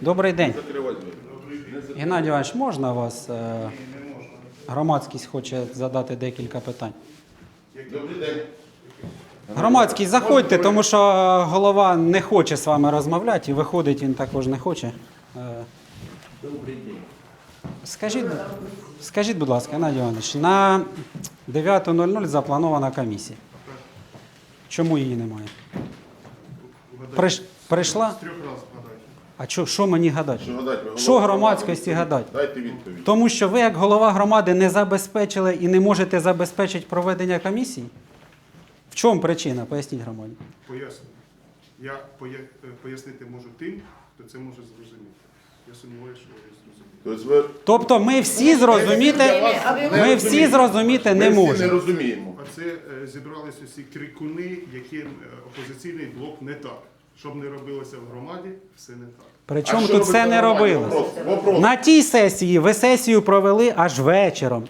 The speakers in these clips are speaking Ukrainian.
Добрий день. Геннадій Іванович, можна вас? е, Громадськість хоче задати декілька питань. Добрий день. Громадськість, заходьте, тому що голова не хоче з вами розмовляти, і виходить він також не хоче. Е, Скажіть, скажіть, будь ласка, Геннадій Іванович, на 9.00 запланована комісія. Чому її немає? Приш, прийшла? Трьох разів гадайте. А що, що мені гадати? Що гадать? ви Що громадськості громади? гадать? Дайте відповідь. Тому що ви, як голова громади, не забезпечили і не можете забезпечити проведення комісії? В чому причина? Поясніть громаді. Пояснюю. Я поя- е, пояснити можу тим, хто це може зрозуміти. Я сумніваюся, що ви зрозумієте. Тобто ви Тобто ми всі зрозуміти, ми всі зрозуміти не ми всі не можемо. розуміємо. Оце е, зібралися всі крикуни, яким е, опозиційний блок не так. Щоб не робилося в громаді, все не так. Причому тут все не робилось. На тій сесії ви сесію провели аж вечором.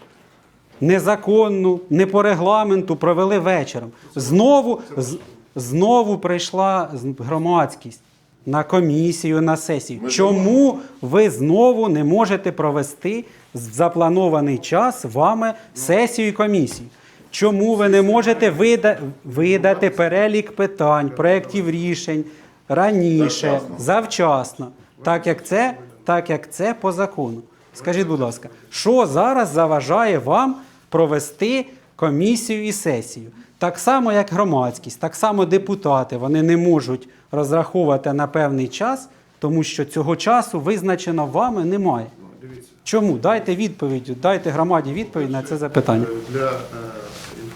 Незаконну, не по регламенту провели вечором. Знову, з- знову прийшла з- громадськість на комісію, на сесію. Ми Чому ви знову не можете провести в запланований час вами сесію і комісію? Чому ви не можете вида- видати перелік питань, проєктів рішень раніше, Завчасно. так як це, так як це по закону? Скажіть, будь ласка, що зараз заважає вам провести комісію і сесію? Так само, як громадськість, так само депутати, вони не можуть розраховувати на певний час, тому що цього часу визначено вами немає. Ну. Чому? Дайте відповідь, дайте громаді відповідь на це запитання. Для е,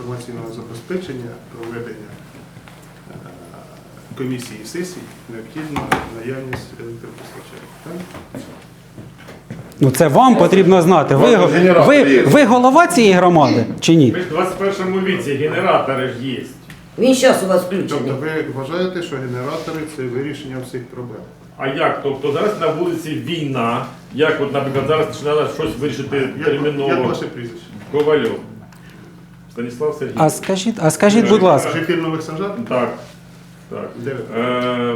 інформаційного забезпечення проведення е, комісії і сесій необхідна наявність електропостачання. Ну це вам потрібно знати. Ви, ви, ви голова цієї громади чи ні? Ми в 21 віці генератори ж є. Він зараз у вас Тобто ви вважаєте, що генератори це вирішення всіх проблем? А як? Тобто зараз на вулиці війна. Як, от, наприклад, зараз треба щось вирішити Як, як ваше прізвище? Ковальов. Станіслав Сергій. А скажіть, а скажіть, будь ласка, Житель Нових Санжар? Так. так. Де? Е,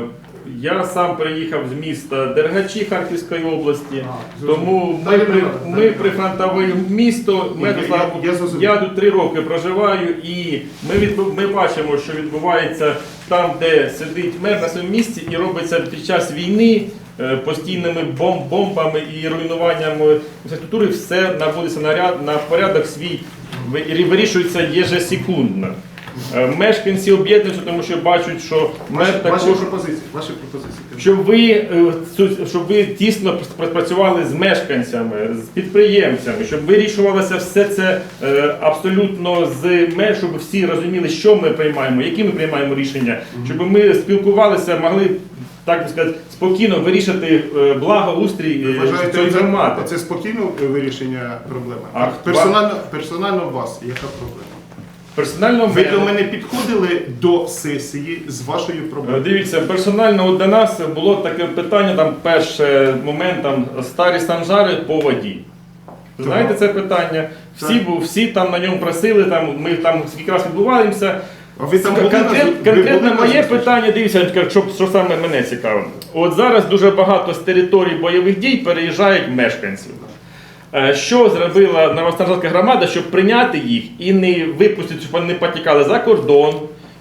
я сам приїхав з міста Дергачі Харківської області, А, тому ми, при, нема, ми прифронтове місто. Ми, Я- я- я зрозумів. я тут три роки проживаю, і ми, відбу- ми бачимо, що відбувається там, де сидить мер на своєму місці, і робиться під час війни. е, Постійними бом- бомбами і руйнуванням інфраструктури все наводиться на, ряд, на порядок свій вирішується єжесекундно. Е, Мешканці об'єднуються, тому що бачать, що мер Ваші, також ваші пропозиції. Ваші пропозиції. щоб ви, е, щоб ви тісно співпрацювали з мешканцями, з підприємцями, щоб вирішувалося все це е, абсолютно з ме, щоб всі розуміли, що ми приймаємо, які ми приймаємо рішення, щоб ми спілкувалися, могли так би сказати, спокійно вирішити е, благоустрій е, цієї громади. це спокійне вирішення проблеми? А персонально, персонально у вас яка проблема? Персонально Ви до мене підходили до сесії з вашою Е, проблемою? Дивіться, персонально от до нас було таке питання, там перший момент, там старі санжари по воді. Знаєте це питання? Всі, всі там на ньому просили, там, ми там скільки раз відбуваємося. А ви там були Конкрет, ви конкретно були на моє зустрічі? питання, дивіться, що, що саме мене цікаво. От зараз дуже багато з територій бойових дій переїжджають мешканців. Е, Що зробила Новостанжарська громада, щоб прийняти їх і не випустити, щоб вони не потікали за кордон,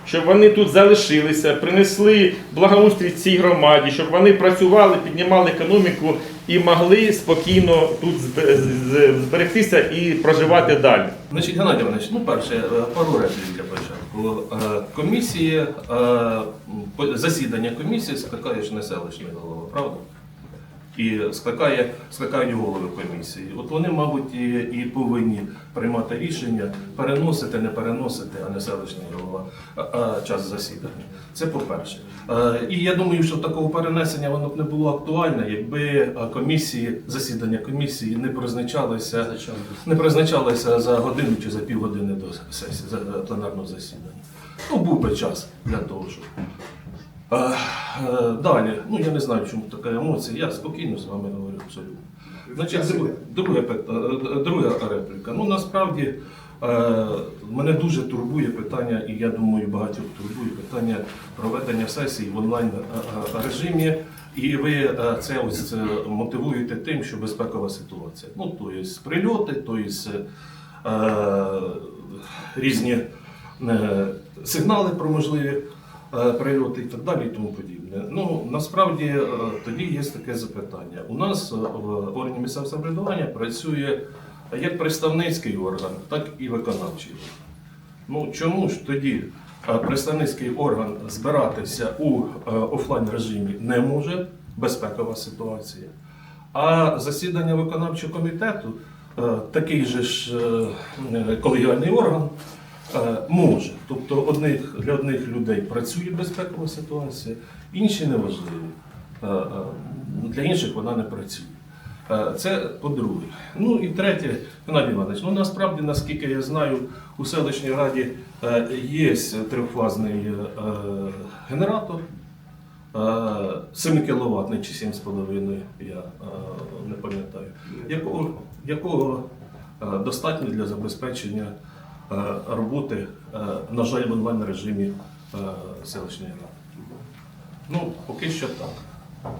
щоб вони тут залишилися, принесли благоустрій цій громаді, щоб вони працювали, піднімали економіку і могли спокійно тут зб- з- зберегтися і проживати далі. Значить, Геннадій Іванович, ну перше, е, пару реплік для початку. Е, Комісії, е, засідання комісії скликаєш не селищний голова, правда? І скликає, скликають голови комісії. От вони, мабуть, і, і повинні приймати рішення, переносити, не переносити, а не селищний голова а, а, час засідання. Це по-перше. Е, І я думаю, що такого перенесення воно б не було актуальне, якби комісії, засідання комісії не призначалися, не призначалися за годину чи за півгодини до сесії за пленарного засідання. Ну, був би час для того, щоб. Е, е, Далі, ну я не знаю, чому така емоція. Я спокійно з вами говорю абсолютно. Значить, друге, пит- е, друга репліка. Ну насправді Е, Мене дуже турбує питання, і я думаю, багатьох турбує питання проведення сесій в онлайн режимі. І ви це ось мотивуєте тим, що безпекова ситуація. Ну, то є прильоти, то є е, різні е, сигнали про можливі прильоти і так далі і тому подібне. Ну, насправді е, тоді є таке запитання. У нас е, в органі місцевого самоврядування працює як представницький орган, так і виконавчий. Ну чому ж тоді е, представницький орган збиратися у е, офлайн режимі не може, безпекова ситуація. А засідання виконавчого комітету, е, такий же ж е, колегіальний орган, е, може. Тобто одних, для одних людей працює безпекова ситуація, інші неважливі. Е, е, Для інших вона не працює. Е, Це по-друге. Ну і третє, Геннадій Іванович, ну насправді, наскільки я знаю, у селищній раді е, є трьохфазний е, генератор. 7 кВт чи 7,5, я е, не пам'ятаю, якого, якого е, достатньо для забезпечення е, роботи, е, на жаль, в онлайн режимі е, селищної ради. Ну, поки що так.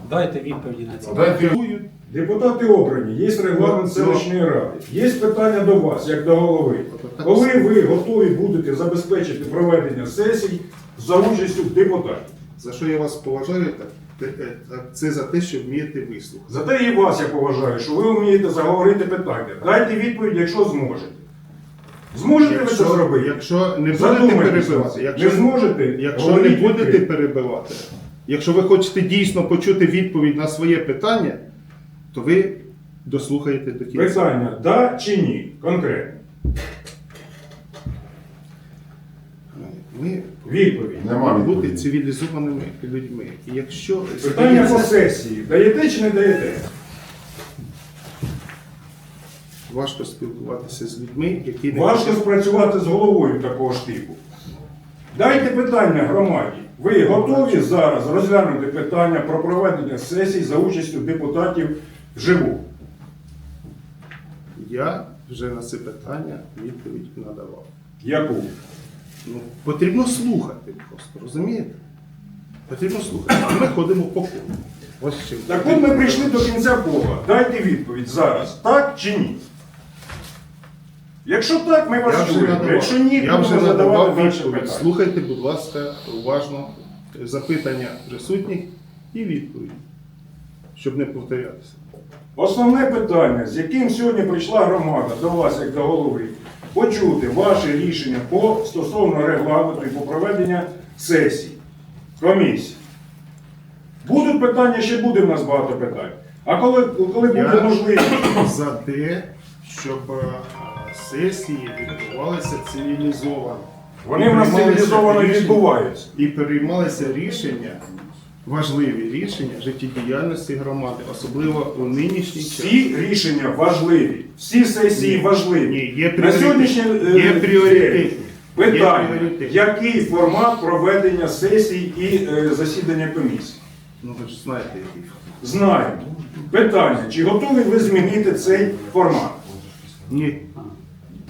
Дайте відповіді на ці. Дайте Депутати обрані, є регламент селищної ради. Є питання до вас, як до голови. Коли ви готові будете забезпечити проведення сесій за участю депутатів? За що я вас поважаю, те- е, це за те, що вмієте вислухати. Зате і вас я поважаю, що ви вмієте заговорити питання. Дайте відповідь, якщо зможете. Зможете ви це Якщо, зробити? якщо не будете перебивати, Не якщо, зможете? якщо не будете відкрито. перебивати, якщо ви хочете дійсно почути відповідь на своє питання, то ви дослухаєте до кінця. Питання, да чи ні? Конкретно. Ми Відповідь. Нема повинні бути відповіді. цивілізованими людьми. І якщо Питання по сесії. Даєте чи не даєте? Важко спілкуватися з людьми, які не Важко спрацювати з головою такого ж типу. Дайте питання громаді. Ви готові зараз розглянути питання про проведення сесій за участю депутатів вживу? Я вже на це питання відповідь надавав. Яку? Ну, потрібно слухати просто, розумієте? Потрібно слухати. Ми ходимо по колу. Ось чим. Так от ми прийшли до кінця кола. Дайте відповідь зараз, так чи ні? Якщо так, ми вас чуємо. Якщо ні, будемо задавати надавав відповідь. питання. Слухайте, будь ласка, уважно запитання присутніх і відповідь, щоб не повторятися. Основне питання, з яким сьогодні прийшла громада до вас, як до голови, почути ваше рішення по стосовно регламенту і по проведення сесій, комісій. Будуть питання, ще буде в нас багато питань. А коли, коли буде Я- можливість, За те, щоб е, сесії відбувалися цивілізовано. вони в нас цивілізовано відбуваються. І приймалися рішення, важливі рішення життєдіяльності громади, особливо у нинішній час. Всі рішення важливі, всі сесії Ні. важливі. Ні, є На сьогоднішній е, Є пріоритети. день Питання, Є який формат проведення сесій і е, засідання комісії? Ну ви ж знаєте, який. Знаємо. Питання, чи готові ви змінити цей формат? Ні.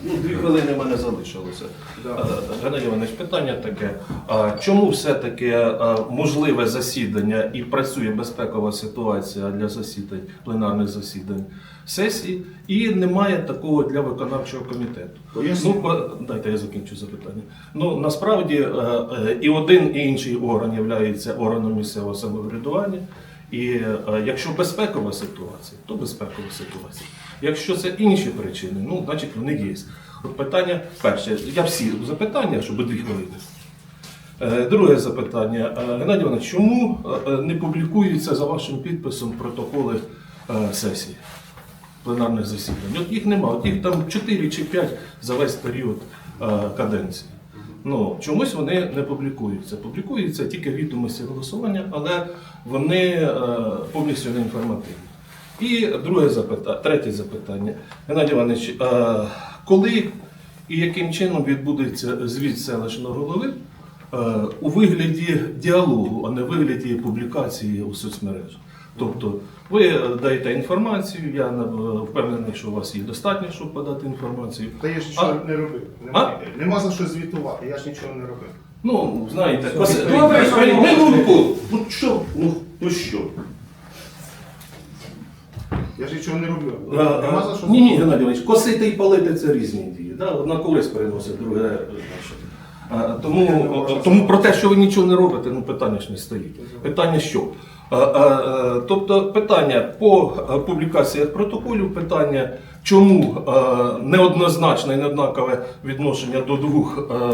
Ну, дві хвилини в мене залишилося. Е, Геннадій Іванович, питання таке. А чому все-таки е, можливе засідання і працює безпекова ситуація для засідань, пленарних засідань сесії, і немає такого для виконавчого комітету? Поясню. Ну, дайте я закінчу запитання. Ну, насправді е, і один, і інший орган є органом місцевого самоврядування. І якщо безпекова ситуація, то безпекова ситуація. Якщо це інші причини, ну, значить вони є. От питання перше, я всі запитання, щоб дві хвилини. Е, Друге запитання. Е, Геннадій Іванович, чому е, не публікуються за вашим підписом протоколи сесії пленарних засідань? От їх немає, от їх там 4 чи 5 за весь період каденції. Ну, чомусь вони не публікуються. Публікуються тільки відомості голосування, але вони повністю не інформативні. І друге запитання, третє запитання. Геннадій Іванович, коли і яким чином відбудеться звіт селищного голови у вигляді діалогу, а не в вигляді публікації у соцмережах? Тобто ви даєте інформацію, я е, впевнений, що у вас їх достатньо, щоб подати інформацію. Та я ж нічого не робив. А? Нема, нема за що звітувати, я ж нічого не робив. Ну, знаєте. Добре, минутку. Ну що? Ну, ну що? Я ж нічого не робив. А, Нема за що Ні, ні. Геннадій Іванович, косити і палити це різні дії. Да? Одна користь переносить, друге. е, значить. А, тому, о, тому про те, що ви нічого не робите, ну питання ж не стоїть. Питання що? А, а, а, тобто питання по а, публікаціях протоколів, питання, чому а, неоднозначне і неоднакове відношення до двох а,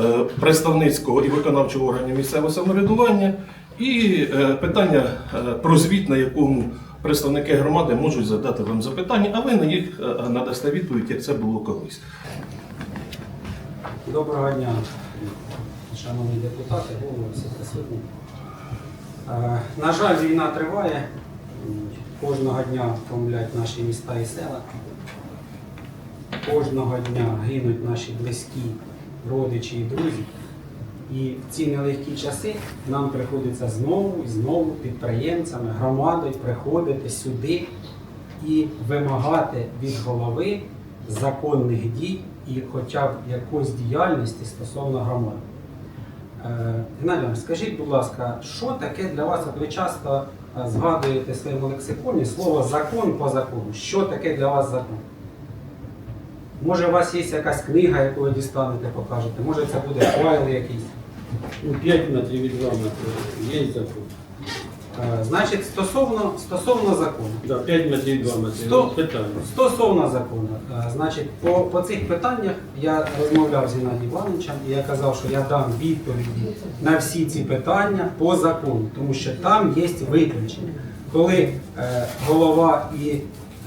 е, представницького і виконавчого органів місцевого самоврядування, і е, питання е, про звіт, на якому представники громади можуть задати вам запитання, а ви на їх е, надасте відповідь, як це було колись. Доброго дня, шановні депутати, голови, всі присутні. Е, На жаль, війна триває. Кожного дня помлять наші міста і села. Кожного дня гинуть наші близькі, родичі і друзі. І в ці нелегкі часи нам приходиться знову і знову підприємцями, громадою приходити сюди і вимагати від голови законних дій і хоча б якоїсь діяльності стосовно громади. Е, Геннадій скажіть, будь ласка, що таке для вас, от ви часто е, згадуєте в своєму лексиконі слово закон по закону. Що таке для вас закон? Може, у вас є якась книга, яку ви дістанете, покажете, може це буде файл якийсь. Ну, 5 метрів від 2 метри. Є закон. Е, Значить, стосовно, стосовно закону. Да, 5 метрів від 2 метри. Сто- Питання. Стосовно закону, е, значить, по, по цих питаннях я розмовляв з Геннадієм Івановичем і я казав, що я дам відповіді на всі ці питання по закону, тому що там є виключення. Коли е, голова і,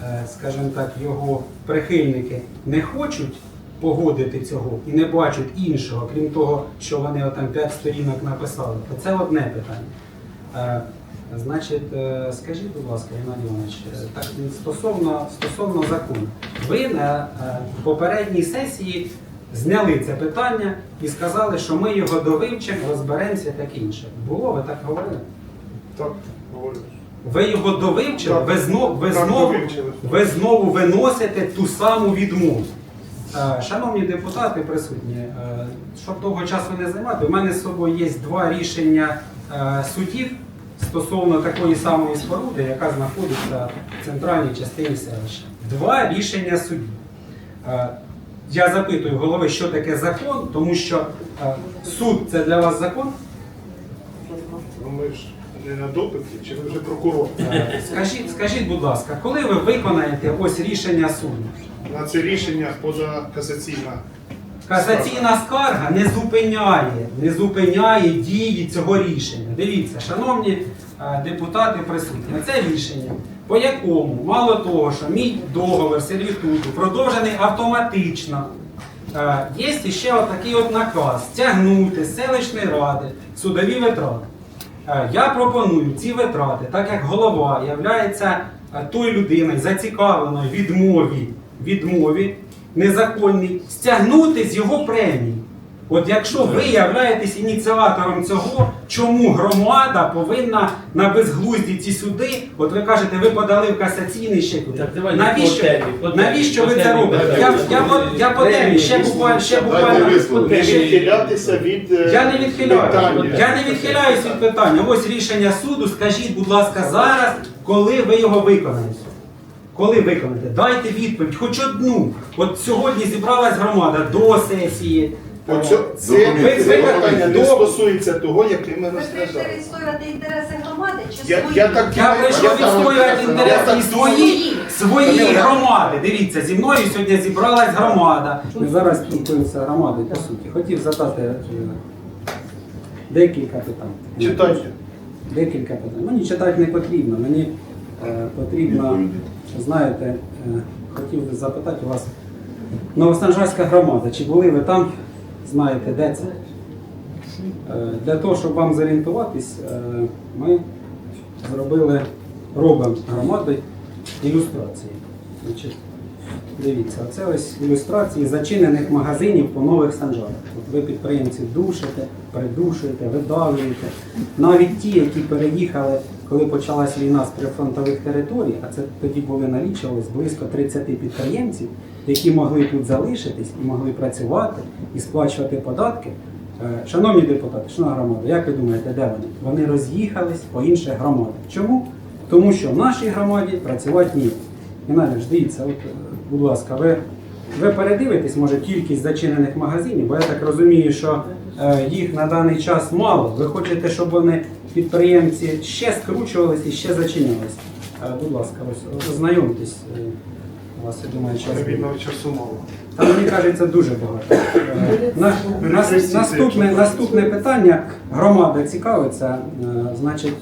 е, скажімо так, його прихильники не хочуть погодити цього і не бачать іншого, крім того, що вони там 5 сторінок написали, то це одне питання. Е, Значить, е, скажіть, будь ласка, Геннадій Іванович, е, так стосовно, стосовно закону. Ви на попередній сесії зняли це питання і сказали, що ми його довивчимо, розберемося таке інше. Було, ви так говорили? Так, говорю. Ви його довивчили, Так. ви, знов, ви, Так, знову, довивчили. ви знову виносите ту саму відмову. Е, Шановні депутати присутні, е, щоб довго часу не займати, у мене з собою є два рішення е, судів стосовно такої самої споруди, яка знаходиться в центральній частині селища. Два рішення судів. Я запитую голови, що таке закон, тому що суд це для вас закон. Ну ми ж не на допиті, чи ви вже прокурор? Скажіть, скажіть, будь ласка, коли ви виконаєте ось рішення суду? На це рішення поза касаційна. Касаційна скарга не зупиняє, не зупиняє дії цього рішення. Дивіться, шановні е, депутати присутні, це рішення, по якому мало того, що мій договір сервітуту продовжений автоматично. Е, Є ще отакий от наказ стягнути з селищної ради судові витрати. Е, Я пропоную ці витрати, так як голова е, тою людиною зацікавленою відмові, відмові незаконній, стягнути з його премії. От якщо ви являєтесь ініціатором цього, чому громада повинна на безглузді ці суди, от ви кажете, ви подали в касаційний ще куди. Так, давайте навіщо, по темі, по темі, навіщо по ви це робите? Я, я, по- я по темі, ще буквально, ще буквально. Не відхилятися від е, я не питання. Я не відхиляюсь від питання. Ось рішення суду. Скажіть, будь ласка, зараз, коли ви його виконаєте. Коли виконаєте? Дайте відповідь, хоч одну. От сьогодні зібралась громада до сесії. Оце, це, Ви- питання не стосується того, яке ми Ви прийшли розглядали. відстоювати інтереси громади чи Я, свої? я так Я думаю, прийшов я так- відстоювати я інтереси так і свої, свої громади. Дивіться, зі мною сьогодні зібралась громада. Ми зараз спілкуємося громадою, по суті. Хотів задати е, декілька питань. Читайте. Декілька питань. Мені читати не потрібно. Мені потрібно, знаєте, е, хотів би запитати у вас Новостанжарська громада. Чи були ви там? Знаєте, де це? Е, для того, щоб вам зорієнтуватись, е, ми зробили, робимо громади ілюстрації. Значить, Дивіться, оце ось ілюстрації зачинених магазинів по нових санжарах. От ви підприємців душите, придушуєте, видавлюєте. Навіть ті, які переїхали, коли почалась війна з прифронтових територій, а це тоді були налічувалось близько 30 підприємців, які могли тут залишитись і могли працювати і сплачувати податки. Е, Шановні депутати, шановна громада, як ви думаєте, де вони? Вони роз'їхались по інших громадах. Чому? Тому що в нашій громаді працювати ні. Геннадій, дивіться, от, е, будь ласка, ви, ви передивитесь, може, кількість зачинених магазинів, бо я так розумію, що е, їх на даний час мало. Ви хочете, щоб вони підприємці ще скручувалися і ще зачинялись. Е, будь ласка, ось ознайомтесь. Е, У вас, я думаю, час. часу мало. Там, мені кажеться, дуже багато. Е, На, нас- наступне, наступне питання. Громада цікавиться. Значить,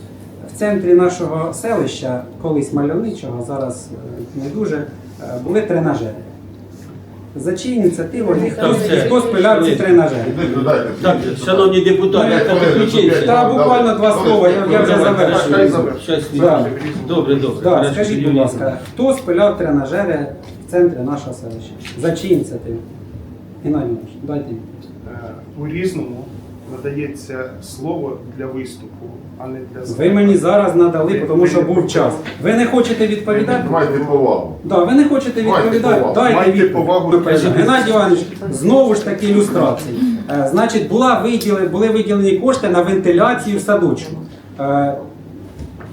в центрі нашого селища, колись мальовничого, зараз не дуже, були тренажери. За чиї ініціативи і хто, хто спиляв ці тренажери? Так, шановні депутати, я там підключився. Та буквально два слова, я, я вже завершую. Щас, Да. Добре, добре. Да, Хорошо, скажіть, будь ласка, хто спиляв тренажери в центрі нашого селища? За чиї ініціативи? Геннадій Іванович, дайте. Е, У різному надається слово для виступу, а не для Ви мені зараз надали, тому що був час. Ви не хочете відповідати? Майте повагу. Да, ви не хочете Майте відповідати? повагу. Дайте Майте відповідь. повагу до. Геннадій Іванович, знову ж таки ілюстрації. Е, Значить, була виділені, були виділені кошти на вентиляцію в садочку. Е,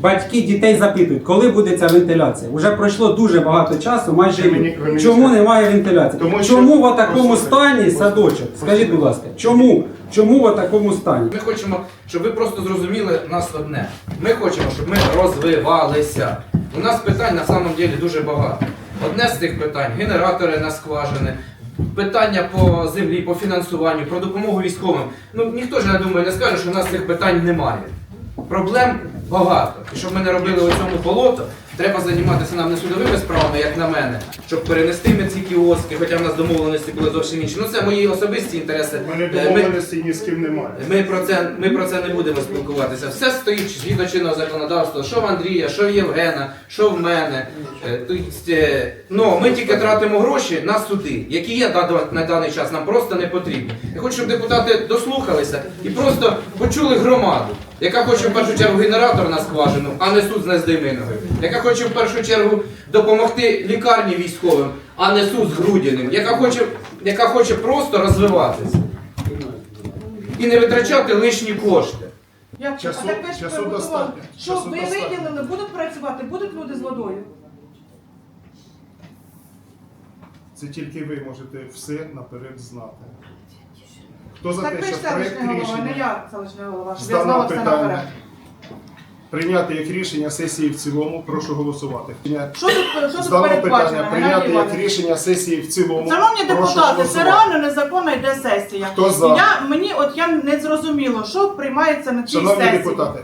Батьки дітей запитують, коли буде ця вентиляція. Уже пройшло дуже багато часу, майже Ви мені- рік. ви мені Чому скажете? немає вентиляції? Тому що- чому в такому Послухайте, стані садочок? Скажіть, будь ласка, чому? Чому в такому стані? Ми хочемо, щоб ви просто зрозуміли нас одне. Ми хочемо, щоб ми розвивалися. У нас питань на самом деле дуже багато. Одне з цих питань генератори на скважини, питання по землі, по фінансуванню, про допомогу військовим. Ну ніхто ж я думаю не скаже, що у нас цих питань немає. Проблем багато. І щоб ми не робили у цьому болото, треба займатися нам не судовими справами, як на мене, щоб перенести ми ці кіоски, хоча в нас домовленості були зовсім інші. Ну це мої особисті інтереси. Е, ми- домовленості ні з ким немає. ми про це ми про це не будемо спілкуватися. Все стоїть згідно чинного законодавства, що в Андрія, що в Євгена, що в мене. Е, тобто, е, Ну ми тільки тратимо гроші на суди, які є на даний час. Нам просто не потрібні. Я хочу, щоб депутати дослухалися і просто почули громаду, яка хоче в першу чергу генератор на скважину, а не суд з Нездойминовою, яка хоче в першу чергу допомогти лікарні військовим, а не суд з Грудіним, яка хоче, яка хоче просто розвиватися і не витрачати лишні кошти. Як Часу- а ж часу достатньо. Що Часу ви достатньо. виділили, будуть працювати, будуть люди з водою. Це тільки ви можете все наперед знати. Хто за Так те, ви ж що проєкт селищний голова, не рішення я селищний голова, щоб я знала даного все питання прийняти як рішення сесії в цілому, прошу голосувати. Що тут, що тут передбачено, питання Геннадій прийняти як Іванович? рішення сесії в цілому. Шановні прошу депутати, це голосувати. реально незаконно йде сесія. Хто за? Я, мені от я не зрозуміло, що приймається на цій Шановні сесії. депутати,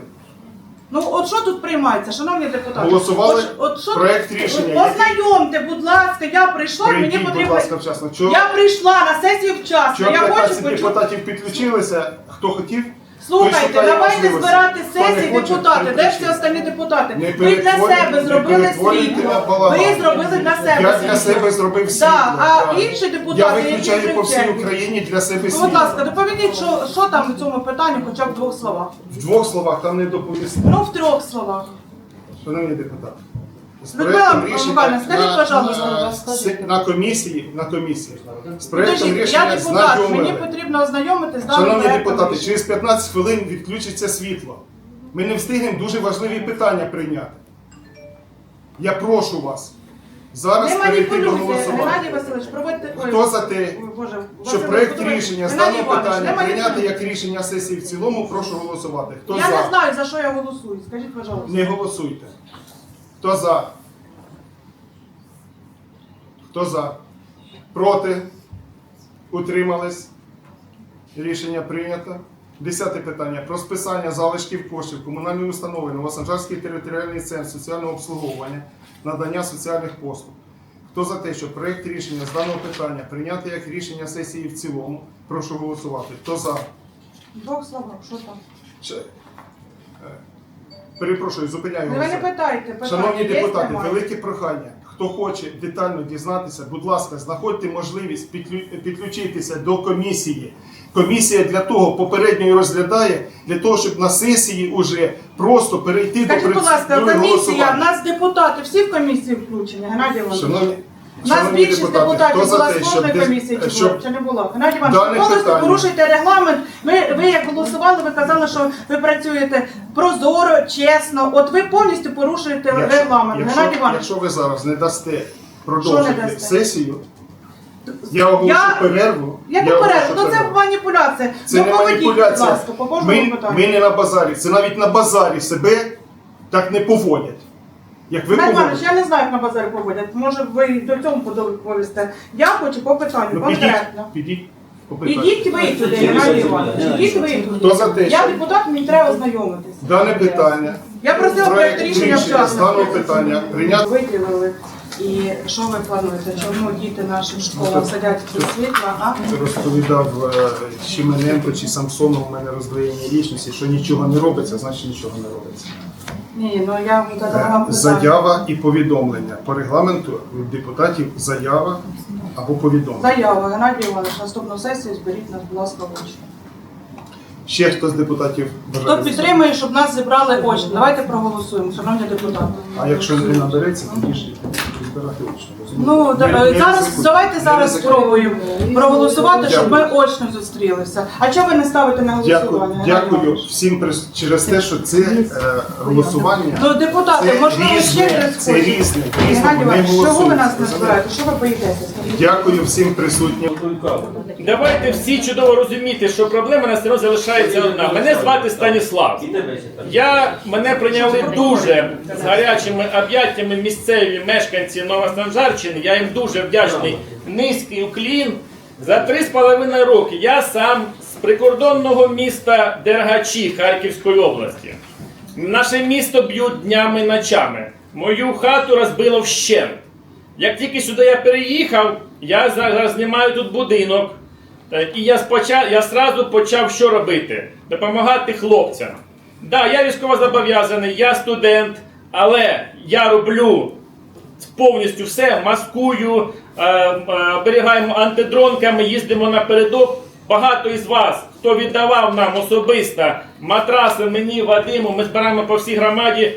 Ну от що тут приймається, шановні депутати? Голосували От, от що проект тут- рішення, От Ознайомте, будь ласка, я прийшла, мені потрібно. будь ласка, вчасно. Чого, Я прийшла на сесію вчасно. чого я хочу депутатів підключилися? Хто хотів? Слухайте, шукає давайте можливості. збирати Хто не сесії хоче, депутати. Де переключіть. всі останні депутати? Не Ви для перетворюйте- себе не зробили перетворюйте на балаган. Ви зробили для себе Я для себе зробив світло. Да, а так. інші депутати, Я які виключаю по всій кричать. Україні для себе Ну, світло. Будь ласка, доповідіть, що, що там в цьому питанні, хоча б в двох словах. В двох словах там не доповісти. Ну, в трьох словах. Шановні депутати. З Людмила проектом рішення Михайлівна, скажіть, на- пожалуйста, на, скажіть. на комісії, на комісії. З проектом Підождіть, рішення я депутат, мені знайомили. потрібно ознайомитись з даним Шановні проектом депутати, через 15 хвилин відключиться світло. Ми не встигнемо дуже важливі питання прийняти. Я прошу вас зараз Не перейти до маніпулюйте, голосування. Васильович, проводьте... ой, Хто за те, ой, Боже, щоб Василь проект рішення з Геннадій даного Іванович, питання прийняти маніпулюйте. як рішення сесії в цілому, прошу голосувати. Хто Я за? не знаю, за що я голосую. Скажіть, пожалуйста. Не голосуйте. Хто за? Хто за? Проти? Утримались? Рішення прийнято. Десяте питання. Про списання залишків коштів комунальної установи Новосанжарський територіальний центр соціального обслуговування, надання соціальних послуг. Хто за те, що проєкт рішення з даного питання прийняти як рішення сесії в цілому, прошу голосувати. Хто за? Двох словах, що там? Ще- е, Перепрошую, зупиняю Ви не голосування. питайте, питайте. Шановні є, депутати, немає? велике прохання. Хто хоче детально дізнатися, будь ласка, знаходьте можливість підключитися до комісії. Комісія для того попередньо розглядає, для того, щоб на сесії уже просто перейти Скажіть, до будь ласка, комісія, в нас депутати всі в комісії включені, Геннадій. Шановні, У нас шановні більшість депутати, депутатів хто за те, з щоб, дис- комісії, чи, щоб було, чи не було? Геннадій Іванович, Дане повністю питання. порушуєте регламент. Ми, ви як голосували, ви казали, що ви працюєте прозоро, чесно. От ви повністю порушуєте регламент. якщо, Геннадій Іванович, якщо ви зараз не дасте продовжити дасте? сесію, я оголошу Я- перерву. яку я перерву? оголошу Ну це перерву. маніпуляція. Це не Доповідіть, будь маніпуляція. ласка, по кожному Ми, питанню. ми не на базарі. Це навіть на базарі себе так не поводять. Як ви Іванович, я не знаю, як на базарі поводять. Може, ви до цього повісте. Я хочу по питанню, Ну, конкретно. підіть. Ідіть ви туди, Геннадій Іванович. Ідіть ви туди. Хто за те, Я що депутат, мені треба ознайомитися. дане питання, Я просила проєкт рішення вчасно. даного питання прийняти Виділили. І що ви плануєте? Чому діти нашим школам сидять без світла, а? Розповідав е, Чимененко чи Самсонов у мене роздвоєння лічності, що нічого не робиться, значить нічого не робиться. Ні, ну я Е, питання. Заява і повідомлення. По регламенту депутатів заява або повідомлення. Заява, Геннадій Іванович, наступну сесію зберіть нас, будь ласка, очі. Ще хто з депутатів Хто бажає? підтримує, щоб нас зібрали очі? Давайте проголосуємо, шановні депутати. А якщо не набереться, тоді ж збирати очно. Ну, да- не зараз давайте Не зараз спробуємо проголосувати, щоб ми очно зустрілися. А чого ви не ставите на голосування? Дякую, всім прис- через те, що це е, голосування. Ну, депутати, Це можливо, ще різне, це різне, Геннадій різне, Іванович, чого ви голосують. нас не збираєте? Що ви боїтеся? Скажіть? Дякую всім присутнім. Давайте всі чудово розуміти, що проблема на все одно залишається одна. Мене звати Станіслав. Я мене прийняли дуже з гарячими об'яттями місцеві мешканці Новостанжарщини. Я їм дуже вдячний. Низький уклін. За три з половиною роки я сам з прикордонного міста Дергачі Харківської області. Наше місто б'ють днями і ночами. Мою хату розбило вщент. Як тільки сюди я переїхав, я зараз знімаю тут будинок. Е, І я спочатку я сразу почав що робити? Допомагати хлопцям. Да, я військово зобов'язаний, я студент, але я роблю повністю все, маскую, е, е, оберігаємо антидронками, їздимо напередок. Багато із вас, хто віддавав нам особисто матраси мені, Вадиму, ми збираємо по всій громаді,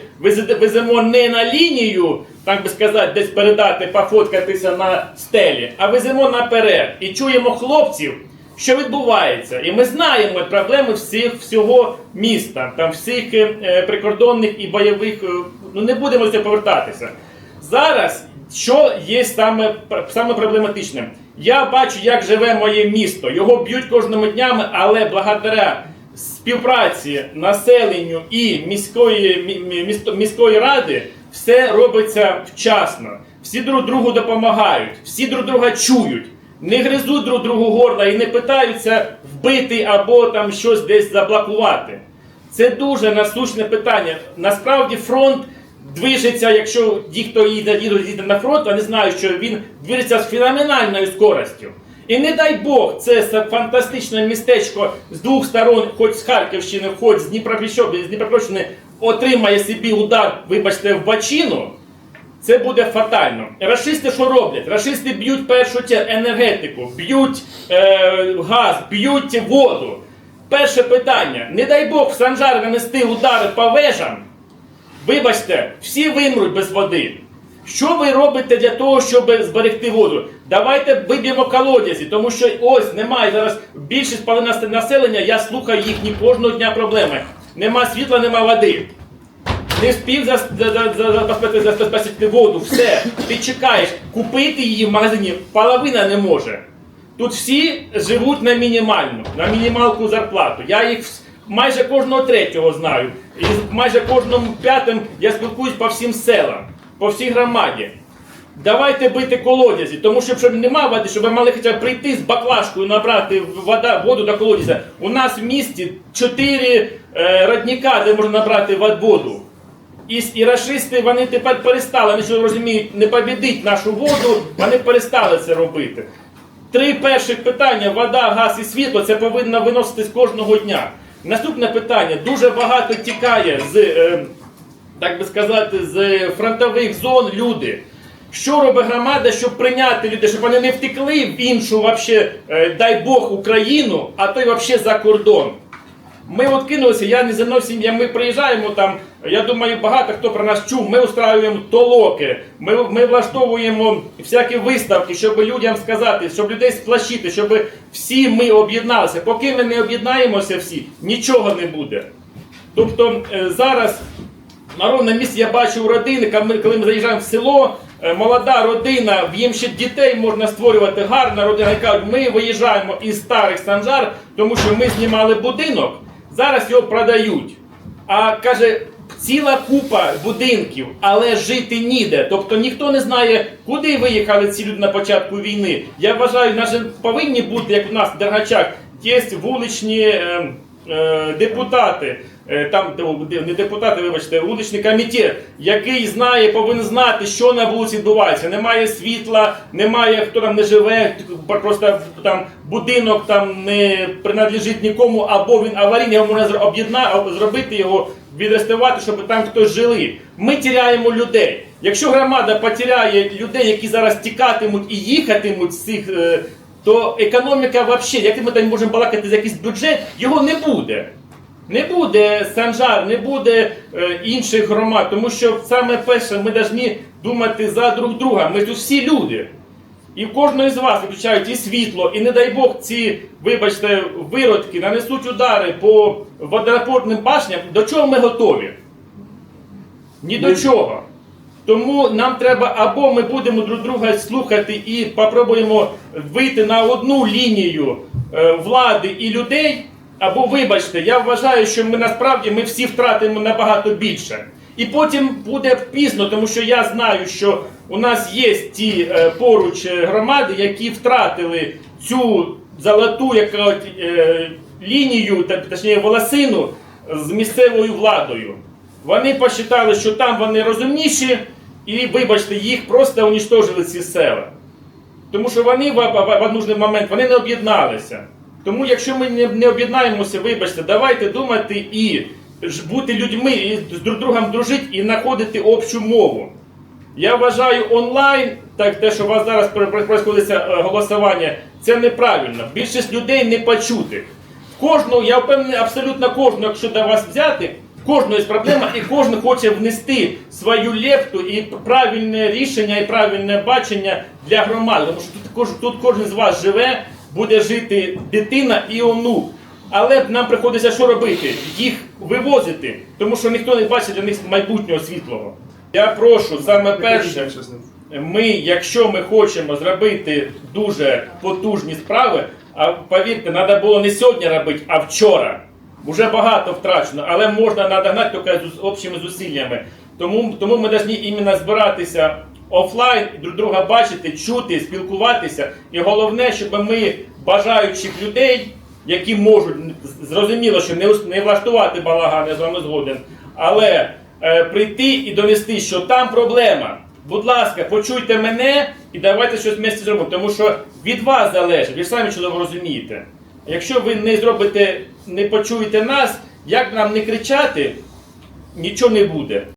веземо не на лінію, так би сказати, десь передати, пофоткатися на стелі, а веземо наперед. І чуємо хлопців, що відбувається. І ми знаємо проблеми всіх всього міста, там всіх е, прикордонних і бойових. е, ну не будемо цього повертатися. Зараз що є саме, саме проблематичним? Я бачу, як живе моє місто. Його б'ють кожними днями, але благодаря співпраці населенню і міської, міської ради все робиться вчасно. Всі друг другу допомагають, всі друг друга чують, не гризуть друг другу горла і не питаються вбити або там щось десь заблокувати. Це дуже насущне питання. Насправді фронт движеться, якщо ті, хто їде, на фронт, вони знають, що він движеться з феноменальною скоростю. І не дай Бог, це фантастичне містечко з двох сторон, хоч з Харківщини, хоч з Дніпропетровщини, з Дніпропетровщини, отримає собі удар, вибачте, в бачину. Це буде фатально. Рашисти що роблять? Рашисти б'ють першу чергу енергетику, б'ють е, газ, б'ють воду. Перше питання: не дай Бог в Санжар нанести удари по вежам. Вибачте, всі вимруть без води. Що ви робите для того, щоб зберегти воду? Давайте виб'ємо колодязі, тому що ось немає зараз більшість половина населення, я слухаю їхні кожного дня проблеми. Нема світла, нема води. Не встиг за- за- за- за- забезпечити забезпечити воду, все. Ти чекаєш, купити її в магазині половина не може. Тут всі живуть на мінімальну, на мінімалку зарплату. Я їх майже кожного третього знаю. І майже кожному п'ятим я спілкуюсь по всім селам, по всій громаді. Давайте бити колодязі, тому що щоб нема води, щоб ви мали хоча б прийти з баклажкою, набрати вода, воду до колодязя. У нас в місті чотири е, родника, де можна набрати воду. І, і рашисти вони тепер перестали, вони що розуміють, не побідить нашу воду, вони перестали це робити. Три перших питання: вода, газ і світло, це повинно виноситись кожного дня. Наступне питання: дуже багато тікає з, е, так би сказати, з фронтових зон люди. Що робить громада, щоб прийняти людей, щоб вони не втекли в іншу, вообще, е, дай Бог, Україну, а то й вообще за кордон. Ми от кинулися, я не зовсім, я, ми приїжджаємо там, я думаю, багато хто про нас чув, ми устраюємо толоки, ми, ми влаштовуємо всякі виставки, щоб людям сказати, щоб людей сплащити, щоб всі ми об'єдналися. Поки ми не об'єднаємося всі, нічого не буде. Тобто е, зараз на ровному місці я бачу родини, коли ми, заїжджаємо в село, молода родина, в їм ще дітей можна створювати, гарна родина, і ми виїжджаємо із старих санжар, тому що ми знімали будинок, зараз його продають. А каже, ціла купа будинків, але жити ніде. Тобто ніхто не знає, куди виїхали ці люди на початку війни. Я вважаю, наші повинні бути, як у нас в Дергачах, є вуличні е, е, депутати. Е, Там не депутати, вибачте, вуличний комітет, який знає, повинен знати, що на вулиці відбувається. Немає світла, немає хто там не живе, просто там будинок там не принадлежить нікому, або він аварійний, його можна зро- об'єдна зробити його, відреставрувати, щоб там хтось жили. Ми тіряємо людей. Якщо громада потеряє людей, які зараз тікатимуть і їхатимуть з цих, е, то економіка взагалі, як ми там можемо балакати за якийсь бюджет, його не буде. Не буде Санжар, не буде е, інших громад, тому що саме перше ми повинні думати за друг друга. Ми тут всі люди. І в кожного з вас виключають і світло, і не дай Бог ці, вибачте, виродки нанесуть удари по водопортним башням. До чого ми готові? Ні до чого. Тому нам треба або ми будемо друг друга слухати і попробуємо вийти на одну лінію е, влади і людей. Або вибачте, я вважаю, що ми насправді ми всі втратимо набагато більше. І потім буде пізно, тому що я знаю, що у нас є ті е, поруч е, громади, які втратили цю золоту яка, е, лінію, точніше волосину з місцевою владою. Вони посчитали, що там вони розумніші, і, вибачте, їх просто унічтожили ці села. Тому що вони в, в, в нужний момент вони не об'єдналися. Тому якщо ми не, не об'єднаємося, вибачте, давайте думати і бути людьми, і з друг другом дружити і знаходити общу мову. Я вважаю онлайн, так те, що у вас зараз відбувається голосування, це неправильно. Більшість людей не почути. Кожного, я впевнений, абсолютно кожного, якщо до вас взяти, кожного є проблема, і кожен хоче внести свою лепту і правильне рішення, і правильне бачення для громади. Тому що тут, тут кожен з вас живе, буде жити дитина і онук. Але нам приходиться що робити? Їх вивозити, тому що ніхто не бачить для них майбутнього світлого. Я прошу саме перше. Ми, якщо ми хочемо зробити дуже потужні справи, а повірте, треба було не сьогодні робити, а вчора. Уже багато втрачено, але можна надогнати тільки з общими зусиллями. Тому, тому ми повинні іменно збиратися офлайн, друг друга бачити, чути, спілкуватися. І головне, щоб ми бажаючих людей, які можуть зрозуміло, що не, не влаштувати балаган, я з вами згоден, але е, прийти і донести, що там проблема. Будь ласка, почуйте мене і давайте щось вместе зробимо, тому що від вас залежить, ви ж самі чудово розумієте. Якщо ви не зробите, не почуєте нас, як нам не кричати, нічого не буде.